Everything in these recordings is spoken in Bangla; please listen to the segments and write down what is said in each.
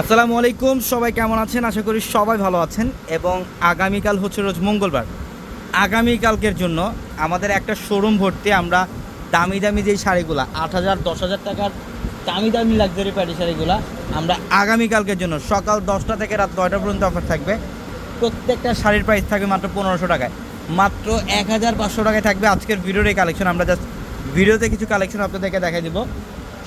আসসালামু আলাইকুম, সবাই কেমন আছেন? আশা করি সবাই ভালো আছেন এবং আগামীকাল হচ্ছে রোজ মঙ্গলবার। আগামীকালকের জন্য আমাদের একটা শোরুম ভর্তি আমরা দামি দামি যেই শাড়িগুলো, আট হাজার, দশ হাজার টাকার দামি দামি লাক্সারি প্যাটি শাড়িগুলো আমরা আগামীকালকের জন্য সকাল দশটা থেকে রাত নয়টা পর্যন্ত অফার থাকবে। প্রত্যেকটা শাড়ির প্রাইস থাকবে মাত্র পনেরোশো টাকায়। মাত্র এক হাজার পাঁচশো টাকায় থাকবে আজকের ভিডিওর এই কালেকশন আমরা জাস্ট ভিডিওতে কিছু কালেকশন আপনাদেরকে দেখাই দিব।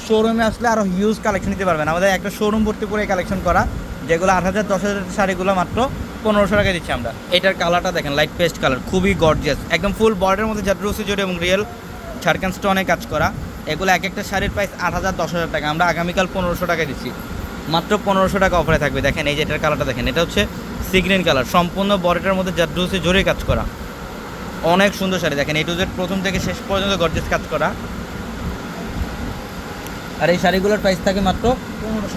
শোরুমে আসলে আরও হিউজ কালেকশন নিতে পারবেন। আমাদের একটা শোরুম ভর্তি করে কালেকশন করা, যেগুলো আট হাজার, দশ হাজার শাড়িগুলো মাত্র পনেরোশো টাকায় দিচ্ছি আমরা। এটার কালারটা দেখেন লাইট পেস্ট কালার খুবই গর্জিয়াস একদম ফুল বর্ডের মধ্যে জাদ্রুসি জোরে এবং রিয়েল ঝাড়খান স্টোনে কাজ করা। এগুলো এক একটা শাড়ির প্রাইস আট হাজার, দশ হাজার টাকা। আমরা আগামীকাল পনেরোশো টাকায় দিচ্ছি। মাত্র পনেরোশো টাকা অফারে থাকবে। দেখেন, এই যে এটার কালারটা দেখেন, এটা হচ্ছে সিগ্রিন কালার সম্পূর্ণ বডিটার মধ্যে জাদ্রুসি জোরে কাজ করা। অনেক সুন্দর শাড়ি। দেখেন এই টু জেড প্রথম থেকে শেষ পর্যন্ত গর্জিয়াস কাজ করা। আর এই শাড়িগুলোর প্রাইস থাকে মাত্র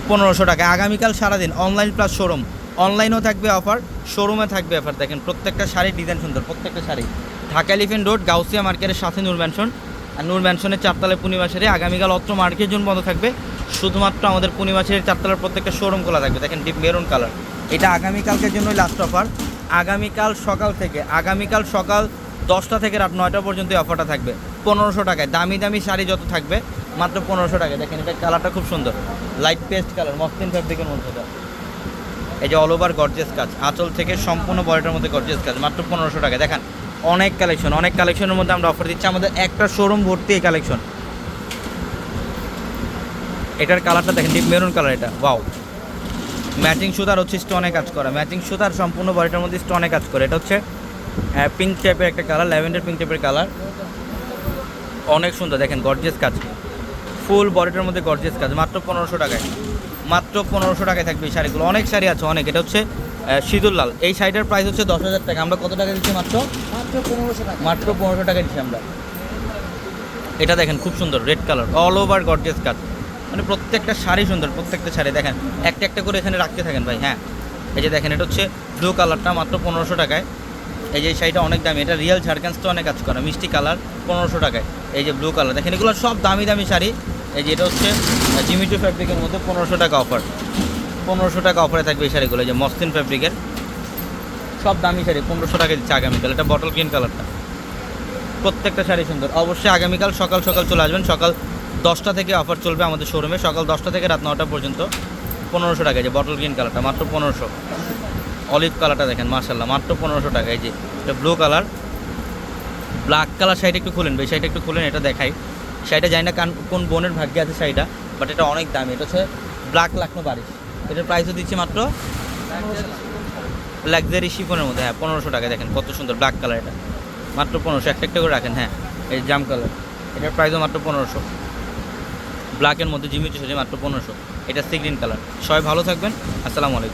পনেরোশো। টাকা। আগামীকাল সারাদিন অনলাইন প্লাস শোরুম অনলাইনেও থাকবে অফার শোরুমে থাকবে অফার দেখেন প্রত্যেকটা শাড়ির ডিজাইন সুন্দর প্রত্যেকটা শাড়ি। ঢাকা এলিফেন্ট রোড গাউসিয়া মার্কেটের সাথে নূর ম্যানশন আর নূর ম্যানশনের চারতলায় পূর্ণিমা শাড়ি আগামীকাল অত্র মার্কেট জুন বন্ধ থাকবে। শুধুমাত্র আমাদের পূর্ণিমা শাড়ির চারতলার প্রত্যেকটা শোরুম খোলা থাকবে। দেখেন ডিপ মেরুন কালার এটা আগামীকালকের জন্যই লাস্ট অফার আগামীকাল সকাল থেকে আগামীকাল সকাল দশটা থেকে রাত নয়টা পর্যন্ত অফারটা থাকবে। পনেরোশো টাকায়। দামি দামি শাড়ি যত থাকবে মাত্র পনেরোশো টাকা। দেখেন এটা কালারটা খুব সুন্দর। লাইট পেস্ট কালার মসলিন ফ্যাব্রিকের মধ্যে এই যে অল ওভার গর্জেস কাজ। আঁচল থেকে সম্পূর্ণ বডিটার মধ্যে গর্জেস কাজ। মাত্র পনেরোশো টাকা। দেখেন, অনেক কালেকশন অনেক কালেকশনের মধ্যে আমরা অফার দিচ্ছি। আমাদের একটা শোরুম ভর্তি এই কালেকশন এটার কালারটা দেখেন ডিপ মেরুন কালার এটা। ওয়াও ম্যাচিং সুতার হচ্ছে স্টোনে কাজ করা। ম্যাচিং সুতার সম্পূর্ণ বডিটার মধ্যে স্টোনে কাজ করে। এটা হচ্ছে পিঙ্ক টাইপের একটা কালার ল্যাভেন্ডার পিঙ্ক টাইপের কালার অনেক সুন্দর। দেখেন গর্জিয়াস কাজ। ফুল বডিটার মধ্যে গর্জিয়াস কাজ। মাত্র পনেরোশো টাকায়। মাত্র পনেরোশো টাকায় থাকবে এই শাড়িগুলো। অনেক শাড়ি আছে অনেক। এটা হচ্ছে সিঁদুর লাল। এই শাড়িটার প্রাইস হচ্ছে দশ হাজার টাকা। আমরা কত টাকা দিচ্ছি মাত্র? মাত্র পনেরোশো টাকা। মাত্র পনেরোশো টাকা দিচ্ছি আমরা। এটা দেখেন খুব সুন্দর red colour all over gorgeous কাজ। মানে প্রত্যেকটা শাড়ি সুন্দর প্রত্যেকটা শাড়ি। দেখেন একটা একটা করে এখানে রাখতে থাকেন ভাই হ্যাঁ? এই যে দেখেন এটা হচ্ছে ব্লু কালারটা মাত্র পনেরোশো টাকায়। এই যে শাড়িটা অনেক দামি। এটা রিয়েল ঝাড়খান্স তো অনেক কাজ করা মিষ্টি কালার পনেরোশো টাকায়। এই যে ব্লু কালার দেখেন এগুলো সব দামি দামি শাড়ি। এই যে এটা হচ্ছে জিমিটু ফ্যাব্রিকের মধ্যে পনেরোশো টাকা অফার। পনেরোশো টাকা অফারে থাকবে এই শাড়িগুলো, এই যে মসলিন ফ্যাব্রিকের। সব দামি শাড়ি, পনেরোশো টাকা দিচ্ছে আগামীকাল। এটা বটল গ্রিন কালারটা প্রত্যেকটা শাড়ি সুন্দর। অবশ্যই আগামীকাল সকাল সকাল চলে আসবেন। সকাল দশটা থেকে অফার চলবে আমাদের শোরুমে সকাল দশটা থেকে রাত নটা পর্যন্ত পনেরোশো টাকা যে বটল গ্রিন কালারটা মাত্র পনেরোশো। অলিভ কালারটা দেখেন মার্শাল্লাহ মাত্র পনেরোশো টাকা। এই যে, এটা ব্লু কালার ব্ল্যাক কালার শাড়িটা একটু খুলেন ভাই, শাড়িটা একটু খুলেন, এটা দেখাই। শাড়িটা জানি না কান কোন বোনের ভাগ্যে আছে শাড়িটা বাট এটা অনেক দামি। এটা হচ্ছে ব্ল্যাক লাখনো বারিশ এটার প্রাইসও দিচ্ছি মাত্র লাক্সারি শিফনের মধ্যে। হ্যাঁ পনেরোশো টাকা দেখেন কত সুন্দর ব্ল্যাক কালার এটা। মাত্র পনেরোশো, একটা একটা করে রাখেন হ্যাঁ এই জাম কালার এটার প্রাইসও মাত্র পনেরোশো। ব্ল্যাকের মধ্যে জিমিচু সেটা মাত্র পনেরোশো। এটা সি গ্রিন কালার সবাই ভালো থাকবেন। আসসালামু আলাইকুম।